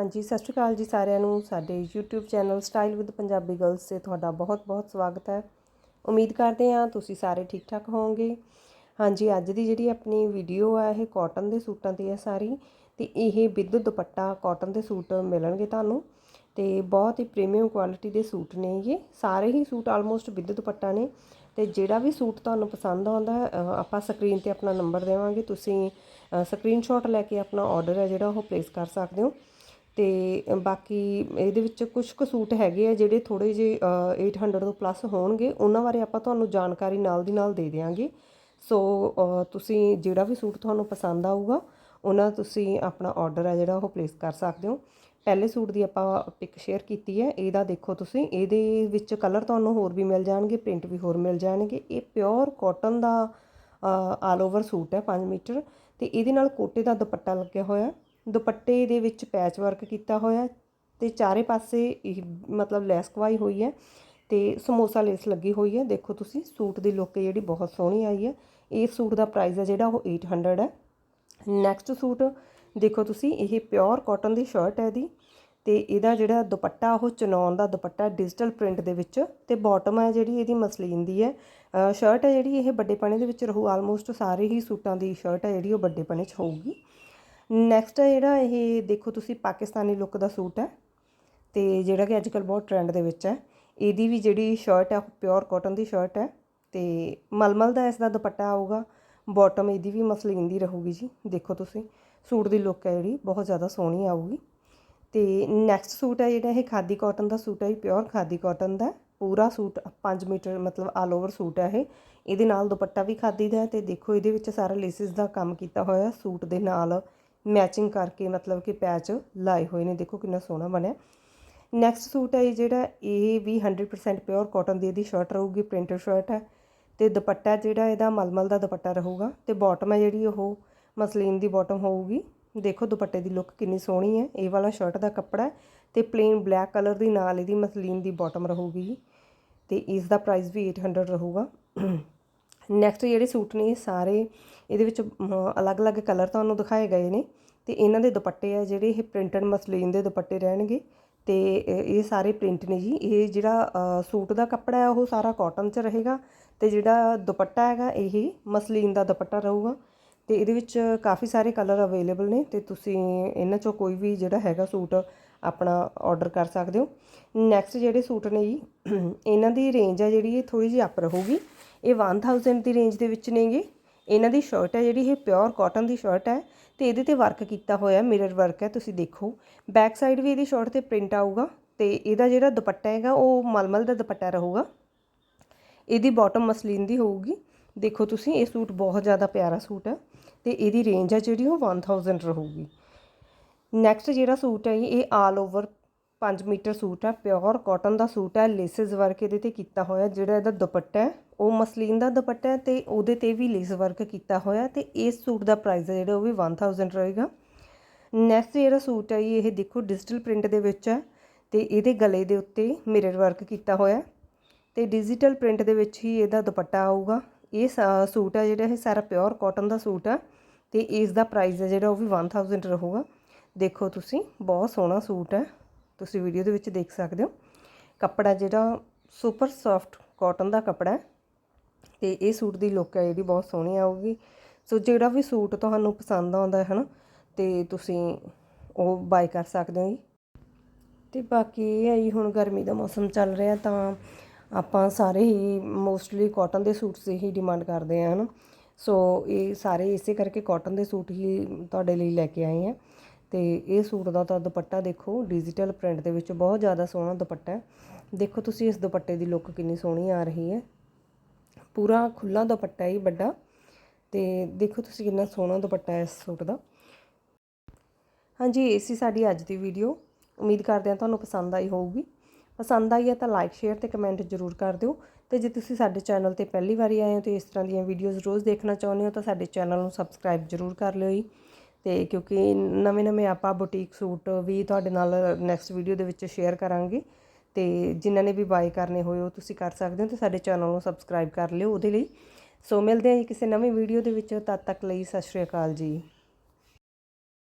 ਹਾਂਜੀ, ਸਤਿ ਸ਼੍ਰੀ ਅਕਾਲ ਜੀ ਸਾਰਿਆਂ ਨੂੰ। ਸਾਡੇ YouTube channel style with Punjabi girls 'ਤੇ ਤੁਹਾਡਾ ਬਹੁਤ-ਬਹੁਤ ਸਵਾਗਤ ਹੈ। ਉਮੀਦ ਕਰਦੇ ਹਾਂ ਤੁਸੀਂ ਸਾਰੇ ਠੀਕ ਠਾਕ ਹੋਵੋਗੇ। ਹਾਂਜੀ, ਅੱਜ ਦੀ ਜਿਹੜੀ ਆਪਣੀ ਵੀਡੀਓ ਆ, ਇਹ ਕਾਟਨ ਦੇ ਸੂਟਾਂ ਤੇ ਹੈ ਸਾਰੀ। ਤੇ ਇਹ ਵਿਦ ਦੁਪੱਟਾ ਕਾਟਨ ਦੇ ਸੂਟ ਮਿਲਣਗੇ ਤੁਹਾਨੂੰ। ਤੇ ਬਹੁਤ ਹੀ ਪ੍ਰੀਮੀਅਮ ਕੁਆਲਿਟੀ ਦੇ ਸੂਟ ਨੇ ਇਹ। ਸਾਰੇ ਹੀ ਸੂਟ ਆਲਮੋਸਟ ਵਿਦ ਦੁਪੱਟਾ ਨੇ। ਤੇ ਜਿਹੜਾ ਵੀ ਸੂਟ ਤੁਹਾਨੂੰ ਪਸੰਦ ਆਉਂਦਾ ਆਪਾਂ ਸਕਰੀਨ ਤੇ ਆਪਣਾ ਨੰਬਰ ਦੇਵਾਂਗੇ। ਤੁਸੀਂ ਸਕਰੀਨਸ਼ਾਟ ਲੈ ਕੇ ਆਪਣਾ ਆਰਡਰ ਹੈ ਜਿਹੜਾ ਉਹ ਪਲੇਸ ਕਰ ਸਕਦੇ ਹੋ। ਤੇ ਬਾਕੀ ਇਹਦੇ ਵਿੱਚ ਕੁਝ ਕੁ ਸੂਟ ਹੈਗੇ ਆ ਜਿਹੜੇ ਥੋੜੇ ਜਿਹੇ ਅ, 800 ਤੋਂ ਪਲੱਸ ਹੋਣਗੇ। ਉਹਨਾਂ ਬਾਰੇ ਆਪਾਂ ਤੁਹਾਨੂੰ ਜਾਣਕਾਰੀ ਨਾਲ ਦੀ ਨਾਲ ਦੇ ਦੇਵਾਂਗੇ ਸੋ ਤੁਸੀਂ ਜਿਹੜਾ ਵੀ ਸੂਟ ਤੁਹਾਨੂੰ ਪਸੰਦ ਆਊਗਾ ਉਹਨਾਂ ਤੁਸੀਂ ਆਪਣਾ ਆਰਡਰ ਹੈ ਜਿਹੜਾ ਉਹ ਪਲੇਸ ਕਰ ਸਕਦੇ ਹੋ। ਪਹਿਲੇ ਸੂਟ ਦੀ ਆਪਾਂ ਪਿਕ ਸ਼ੇਅਰ ਕੀਤੀ ਹੈ। ਇਹਦਾ ਦੇਖੋ ਤੁਸੀਂ। ਇਹਦੇ ਵਿੱਚ ਕਲਰ ਤੁਹਾਨੂੰ ਹੋਰ ਵੀ ਮਿਲ ਜਾਣਗੇ ਪ੍ਰਿੰਟ ਵੀ ਹੋਰ ਮਿਲ ਜਾਣਗੇ। ਇਹ ਪਿਓਰ ਕਾਟਨ ਦਾ ਆਲ ਓਵਰ ਸੂਟ ਹੈ 5 ਮੀਟਰ। ਤੇ ਇਹਦੇ ਨਾਲ ਕੋਟੇ ਦਾ ਦੁਪੱਟਾ ਲੱਗਿਆ ਹੋਇਆ। ਦੁਪੱਟੇ ਦੇ ਵਿੱਚ ਪੈਚ ਵਰਕ ਕੀਤਾ ਹੋਇਆ ਤੇ ਚਾਰੇ ਪਾਸੇ ਇਹ ਮਤਲਬ ਲੈਸ ਕਵਾਈ ਹੋਈ ਹੈ ਤੇ ਸਮੋਸਾ ਲੇਸ ਲੱਗੀ ਹੋਈ ਹੈ। ਦੇਖੋ ਤੁਸੀਂ, ਸੂਟ ਦੀ ਲੁੱਕ ਜਿਹੜੀ ਬਹੁਤ ਸੋਹਣੀ ਆਈ ਹੈ। ਇਹ ਸੂਟ ਦਾ ਪ੍ਰਾਈਸ ਹੈ ਜਿਹੜਾ ਉਹ 800 ਹੈ। ਨੈਕਸਟ ਸੂਟ, ਦੇਖੋ ਤੁਸੀਂ, ਇਹ ਪਿਓਰ ਕਾਟਨ ਦੀ ਸ਼ਰਟ ਹੈ ਇਹਦੀ ਤੇ ਇਹਦਾ ਜਿਹੜਾ ਦੁਪੱਟਾ, ਉਹ ਚਨੌਨ ਦਾ ਦੁਪੱਟਾ ਡਿਜੀਟਲ ਪ੍ਰਿੰਟ ਦੇ ਵਿੱਚ ਤੇ ਬਾਟਮ ਹੈ ਜਿਹੜੀ ਇਹਦੀ ਮਸਲੀਨ ਦੀ ਹੈ। ਸ਼ਰਟ ਹੈ ਜਿਹੜੀ, ਇਹ ਵੱਡੇ ਪਣੇ ਦੇ ਵਿੱਚ ਰਹੂ ਆਲਮੋਸਟ ਸਾਰੇ ਹੀ ਸੂਟਾਂ ਦੀ ਸ਼ਰਟ ਹੈ ਜਿਹੜੀ ਉਹ ਵੱਡੇ ਪਣੇ 'ਚ ਹੋਊਗੀ। ਨੈਕਸਟ ਹੈ ਜਿਹੜਾ ਇਹ ਦੇਖੋ ਤੁਸੀਂ ਪਾਕਿਸਤਾਨੀ ਲੁੱਕ ਦਾ ਸੂਟ ਹੈ ਤੇ ਜਿਹੜਾ ਕਿ ਅੱਜਕੱਲ ਬਹੁਤ ਟ੍ਰੈਂਡ ਦੇ ਵਿੱਚ ਹੈ। ਇਹਦੀ ਵੀ ਜਿਹੜੀ ਸ਼ਰਟ ਹੈ, ਉਹ ਪਿਓਰ ਕਾਟਨ ਦੀ ਸ਼ਰਟ ਹੈ ਤੇ ਮਲਮਲ ਦਾ ਇਸ ਦਾ ਦੁਪੱਟਾ ਆਊਗਾ। ਬਾਟਮ ਇਹਦੀ ਵੀ ਮਸਲੀਨ ਦੀ ਰਹੂਗੀ ਜੀ, ਦੇਖੋ ਤੁਸੀਂ। ਸੂਟ ਦੀ ਲੁੱਕ ਹੈ ਜਿਹੜੀ, ਬਹੁਤ ਜ਼ਿਆਦਾ ਸੋਹਣੀ ਆਊਗੀ। ਤੇ ਨੈਕਸਟ ਸੂਟ ਹੈ ਜਿਹੜਾ, ਇਹ ਖਾਦੀ ਕਾਟਨ ਦਾ ਸੂਟ ਹੈ ਪਿਓਰ ਖਾਦੀ ਕਾਟਨ ਦਾ। ਪੂਰਾ ਸੂਟ 5 ਮੀਟਰ, ਮਤਲਬ ਆਲ ਓਵਰ ਸੂਟ ਹੈ ਇਹ। ਇਹਦੇ ਨਾਲ ਦੁਪੱਟਾ ਵੀ ਖਾਦੀ ਦਾ ਹੈ ਤੇ ਦੇਖੋ ਇਹਦੇ ਵਿੱਚ ਸਾਰਾ ਲੇਸਿਸ ਦਾ ਕੰਮ ਕੀਤਾ ਹੋਇਆ ਸੂਟ ਦੇ ਨਾਲ। ਮੈਚਿੰਗ ਕਰਕੇ ਮਤਲਬ ਕਿ ਪੈਚ ਲਾਏ ਹੋਏ ਨੇ। ਦੇਖੋ ਕਿੰਨਾ ਸੋਹਣਾ ਬਣਿਆ। ਨੈਕਸਟ ਸੂਟ ਹੈ ਇਹ ਜਿਹੜਾ, ਇਹ ਵੀ 100% ਪਿਓਰ ਕਾਟਨ ਦੀ ਇਹਦੀ ਸ਼ਰਟ ਰਹੂਗੀ ਪ੍ਰਿੰਟਡ ਸ਼ਰਟ ਹੈ। ਤੇ ਦੁਪੱਟਾ ਜਿਹੜਾ ਇਹਦਾ ਮਲਮਲ ਦਾ ਦੁਪੱਟਾ ਰਹੂਗਾ। ਤੇ ਬਾਟਮ ਹੈ ਜਿਹੜੀ ਉਹ ਮਸਲੀਨ ਦੀ ਬਾਟਮ ਹੋਊਗੀ। ਦੇਖੋ ਦੁਪੱਟੇ ਦੀ ਲੁੱਕ ਕਿੰਨੀ ਸੋਹਣੀ ਹੈ। ਇਹ ਵਾਲਾ ਸ਼ਰਟ ਦਾ ਕੱਪੜਾ ਹੈ ਤੇ ਪਲੇਨ ਬਲੈਕ ਕਲਰ ਦੀ ਨਾਲ ਇਹਦੀ ਮਸਲੀਨ ਦੀ ਬਾਟਮ ਰਹੂਗੀ। ਤੇ ਇਸ ਦਾ ਪ੍ਰਾਈਸ ਵੀ 800 ਰਹੂਗਾ। ਨੈਕਸਟ ਜਿਹੜੇ ਸੂਟ ਨੇ ਇਹ ਸਾਰੇ ਇਹਦੇ ਵਿੱਚ ਅਲੱਗ-ਅਲੱਗ ਕਲਰ ਤੁਹਾਨੂੰ ਦਿਖਾਏ ਗਏ ਨੇ ਤੇ ਇਹਨਾਂ ਦੇ ਦੁਪੱਟੇ ਆ ਜਿਹੜੇ ਇਹ ਪ੍ਰਿੰਟਡ ਮਸਲੀਨ ਦੇ ਦੁਪੱਟੇ ਰਹਿਣਗੇ ਤੇ ਇਹ ਸਾਰੇ ਪ੍ਰਿੰਟ ਨੇ ਜੀ। ਇਹ ਜਿਹੜਾ ਸੂਟ ਦਾ ਕੱਪੜਾ ਹੈ ਉਹ ਸਾਰਾ ਕਾਟਨ 'ਚ ਰਹੇਗਾ ਤੇ ਜਿਹੜਾ ਦੁਪੱਟਾ ਹੈਗਾ ਇਹ ਮਸਲੀਨ ਦਾ ਦੁਪੱਟਾ ਰਹੂਗਾ ਤੇ ਇਹਦੇ ਵਿੱਚ ਕਾਫੀ ਸਾਰੇ ਕਲਰ ਅਵੇਲੇਬਲ ਨੇ ਤੇ ਤੁਸੀਂ ਇਹਨਾਂ ਚੋਂ ਕੋਈ ਵੀ ਜਿਹੜਾ ਹੈਗਾ ਸੂਟ ਆਪਣਾ ਆਰਡਰ ਕਰ ਸਕਦੇ ਹੋ। ਨੈਕਸਟ ਜਿਹੜੇ ਸੂਟ ਨੇ ਜੀ, ਇਹਨਾਂ ਦੀ ਰੇਂਜ ਹੈ ਜਿਹੜੀ ਇਹ ਥੋੜੀ ਜਿਹੀ ਅਪ ਰਹੂਗੀ ਇਹ 1000 ਦੀ ਰੇਂਜ ਦੇ ਵਿੱਚ ਨੇਗੇ। ਇਹਨਾਂ ਦੀ ਸ਼ਰਟ ਹੈ ਜਿਹੜੀ ਇਹ ਪਿਓਰ ਕਾਟਨ ਦੀ ਸ਼ਰਟ ਹੈ ਤੇ ਇਹਦੇ ਤੇ ਵਰਕ ਕੀਤਾ ਹੋਇਆ ਮਿਰਰ ਵਰਕ ਹੈ ਤੁਸੀਂ ਦੇਖੋ। ਬੈਕ ਸਾਈਡ ਵੀ ਇਹਦੀ ਸ਼ਰਟ ਤੇ ਪ੍ਰਿੰਟ ਆਊਗਾ ਤੇ ਇਹਦਾ ਜਿਹੜਾ ਦੁਪੱਟਾ ਹੈਗਾ ਉਹ ਮਲਮਲ ਦਾ ਦੁਪੱਟਾ ਰਹੂਗਾ। ਇਹਦੀ ਬਾਟਮ ਮਸਲੀਨ ਦੀ ਹੋਊਗੀ। ਦੇਖੋ ਤੁਸੀਂ ਇਹ ਸੂਟ ਬਹੁਤ ਜ਼ਿਆਦਾ ਪਿਆਰਾ ਸੂਟ ਹੈ ਤੇ ਇਹਦੀ ਰੇਂਜ ਹੈ ਜਿਹੜੀ ਉਹ 1000 ਰਹੂਗੀ। ਨੈਕਸਟ ਜਿਹੜਾ ਸੂਟ ਹੈ ਜੀ, ਇਹ ਆਲ ਓਵਰ 5 ਮੀਟਰ ਸੂਟ ਹੈ ਪਿਓਰ ਕਾਟਨ ਦਾ ਸੂਟ ਹੈ ਲੇਸਿਸ ਵਰਕ ਇਹਦੇ ਤੇ ਕੀਤਾ ਹੋਇਆ ਜਿਹੜਾ ਇਹਦਾ ਦੁਪੱਟਾ ਹੈ ਉਹ ਮਸਲੀਨ ਦਾ ਦੁਪੱਟਾ ਹੈ ਤੇ ਉਹਦੇ ਤੇ ਵੀ ਲੇਸ ਵਰਕ ਕੀਤਾ ਹੋਇਆ ਤੇ ਇਸ ਸੂਟ ਦਾ ਪ੍ਰਾਈਸ ਹੈ ਜਿਹੜਾ ਉਹ ਵੀ 1000 ਰਹੇਗਾ। ਨੈਕਸਟ ਜਿਹੜਾ ਸੂਟ ਹੈ ਜੀ, ਇਹ ਦੇਖੋ ਡਿਜੀਟਲ ਪ੍ਰਿੰਟ ਦੇ ਵਿੱਚ ਹੈ ਤੇ ਇਹਦੇ ਗਲੇ ਦੇ ਉੱਤੇ ਮਿਰਰ ਵਰਕ ਕੀਤਾ ਹੋਇਆ ਤੇ ਡਿਜੀਟਲ ਪ੍ਰਿੰਟ ਦੇ ਵਿੱਚ ਹੀ ਇਹਦਾ ਦੁਪੱਟਾ ਆਊਗਾ। ਇਹ ਸਾ- ਸੂਟ ਹੈ ਜਿਹੜਾ ਇਹ ਸਾਰਾ ਪਿਓਰ ਕਾਟਨ ਦਾ ਸੂਟ ਹੈ ਤੇ ਇਸ ਦਾ ਪ੍ਰਾਈਸ ਹੈ ਜਿਹੜਾ ਉਹ ਵੀ 1000 ਰਹੂਗਾ। ਦੇਖੋ ਤੁਸੀਂ ਬਹੁਤ ਸੋਹਣਾ ਸੂਟ ਹੈ। ਤੁਸੀਂ ਵੀਡੀਓ ਦੇ ਵਿੱਚ ਦੇਖ ਸਕਦੇ ਹੋ। ਕੱਪੜਾ ਜਿਹੜਾ ਸੁਪਰ ਸੌਫਟ ਕਾਟਨ ਦਾ ਕੱਪੜਾ ਹੈ ਤੇ ਇਹ ਸੂਟ ਦੀ ਲੁੱਕ ਹੈ ਜਿਹੜੀ ਬਹੁਤ ਸੋਹਣੀ ਆਊਗੀ। ਸੋ ਜਿਹੜਾ ਵੀ ਸੂਟ ਤੁਹਾਨੂੰ ਪਸੰਦ ਆਉਂਦਾ ਹੈ ਨਾ ਤੇ ਤੁਸੀਂ ਉਹ ਬਾਈ ਕਰ ਸਕਦੇ ਹੋ ਜੀ। ਤੇ ਬਾਕੀ ਇਹ ਹੈ ਜੀ, ਹੁਣ ਗਰਮੀ ਦਾ ਮੌਸਮ ਚੱਲ ਰਿਹਾ ਤਾਂ ਆਪਾਂ ਸਾਰੇ ਹੀ ਮੋਸਟਲੀ ਕਾਟਨ ਦੇ ਸੂਟਸ ਹੀ ਡਿਮਾਂਡ ਕਰਦੇ ਆ ਹਨ। ਸੋ ਇਹ ਸਾਰੇ ਇਸੇ ਕਰਕੇ ਕਾਟਨ ਦੇ ਸੂਟ ਹੀ ਤੁਹਾਡੇ ਲਈ ਲੈ ਕੇ ਆਏ ਆ ਤੇ ਇਹ ਸੂਟ ਦਾ ਤਾਂ ਦੁਪੱਟਾ ਦੇਖੋ ਡਿਜੀਟਲ ਪ੍ਰਿੰਟ ਦੇ ਵਿੱਚ ਬਹੁਤ ਜ਼ਿਆਦਾ ਸੋਹਣਾ ਦੁਪੱਟਾ ਹੈ। ਦੇਖੋ ਤੁਸੀਂ ਇਸ ਦੁਪੱਟੇ ਦੀ ਲੁੱਕ ਕਿੰਨੀ ਸੋਹਣੀ ਆ ਰਹੀ ਹੈ। ਪੂਰਾ ਖੁੱਲਾ ਦੁਪੱਟਾ ਹੀ ਵੱਡਾ। ਤੇ ਦੇਖੋ ਤੁਸੀਂ ਕਿੰਨਾ ਸੋਹਣਾ ਦੁਪੱਟਾ ਹੈ ਇਸ ਸੂਟ ਦਾ। ਹਾਂਜੀ, ਇਹ ਸੀ ਸਾਡੀ ਅੱਜ ਦੀ ਵੀਡੀਓ ਉਮੀਦ ਕਰਦੇ ਹਾਂ ਤੁਹਾਨੂੰ ਪਸੰਦ ਆਈ ਹੋਊਗੀ। ਪਸੰਦ ਆਈ ਹੈ ਤਾਂ ਲਾਈਕ ਸ਼ੇਅਰ ਤੇ ਕਮੈਂਟ ਜ਼ਰੂਰ ਕਰ ਦਿਓ। ਤੇ ਜੇ ਤੁਸੀਂ ਸਾਡੇ ਚੈਨਲ ਤੇ ਪਹਿਲੀ ਵਾਰੀ ਆਏ ਹੋ ਤੇ ਇਸ ਤਰ੍ਹਾਂ ਦੀਆਂ ਵੀਡੀਓਜ਼ ਰੋਜ਼ ਦੇਖਣਾ ਚਾਹੁੰਦੇ ਹੋ ਤਾਂ ਸਾਡੇ ਚੈਨਲ ਨੂੰ ਸਬਸਕ੍ਰਾਈਬ ਜ਼ਰੂਰ ਕਰ ਲਿਓ ਜੀ। ਅਤੇ ਕਿਉਂਕਿ ਨਵੇਂ-ਨਵੇਂ ਆਪਾਂ ਬੁਟੀਕ ਸੂਟ ਵੀ ਤੁਹਾਡੇ ਨਾਲ ਨੈਕਸਟ ਵੀਡੀਓ ਦੇ ਵਿੱਚ ਸ਼ੇਅਰ ਕਰਾਂਗੇ। ਅਤੇ ਜਿਨ੍ਹਾਂ ਨੇ ਵੀ ਬਾਏ ਕਰਨੇ ਹੋਏ, ਉਹ ਤੁਸੀਂ ਕਰ ਸਕਦੇ ਹੋ ਤੇ ਸਾਡੇ ਚੈਨਲ ਨੂੰ ਸਬਸਕ੍ਰਾਈਬ ਕਰ ਲਿਓ ਉਹਦੇ ਲਈ। ਸੋ ਮਿਲਦੇ ਹਾਂ ਜੀ ਕਿਸੇ ਨਵੀਂ ਵੀਡੀਓ ਦੇ ਵਿੱਚ, ਤਦ ਤੱਕ ਲਈ ਸਤਿ ਸ਼੍ਰੀ ਅਕਾਲ ਜੀ।